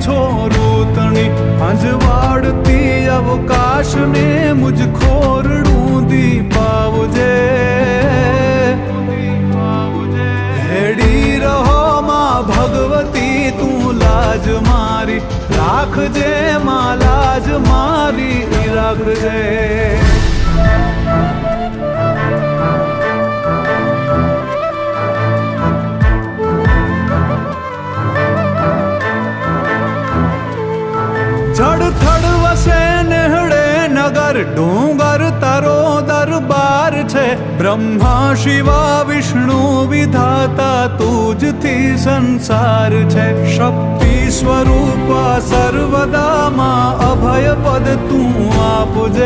છોરું તણી અંજવાડતી અવકાશને મુજ ખોરડું દીપાવજે. હેડી રહો માં ભગવતી, તું લાજ મારી. રાખજે માં લાજ મારી રાખજે જડથડ વસે નેહડે નગર, ડુંગર તારો દરબાર છે. બ્રહ્મા, શિવા, વિષ્ણુ, વિધાતા તુજથી સંસાર છે. શક્તિ સ્વરૂપા સર્વદામાં અભય પદ તું આપજે.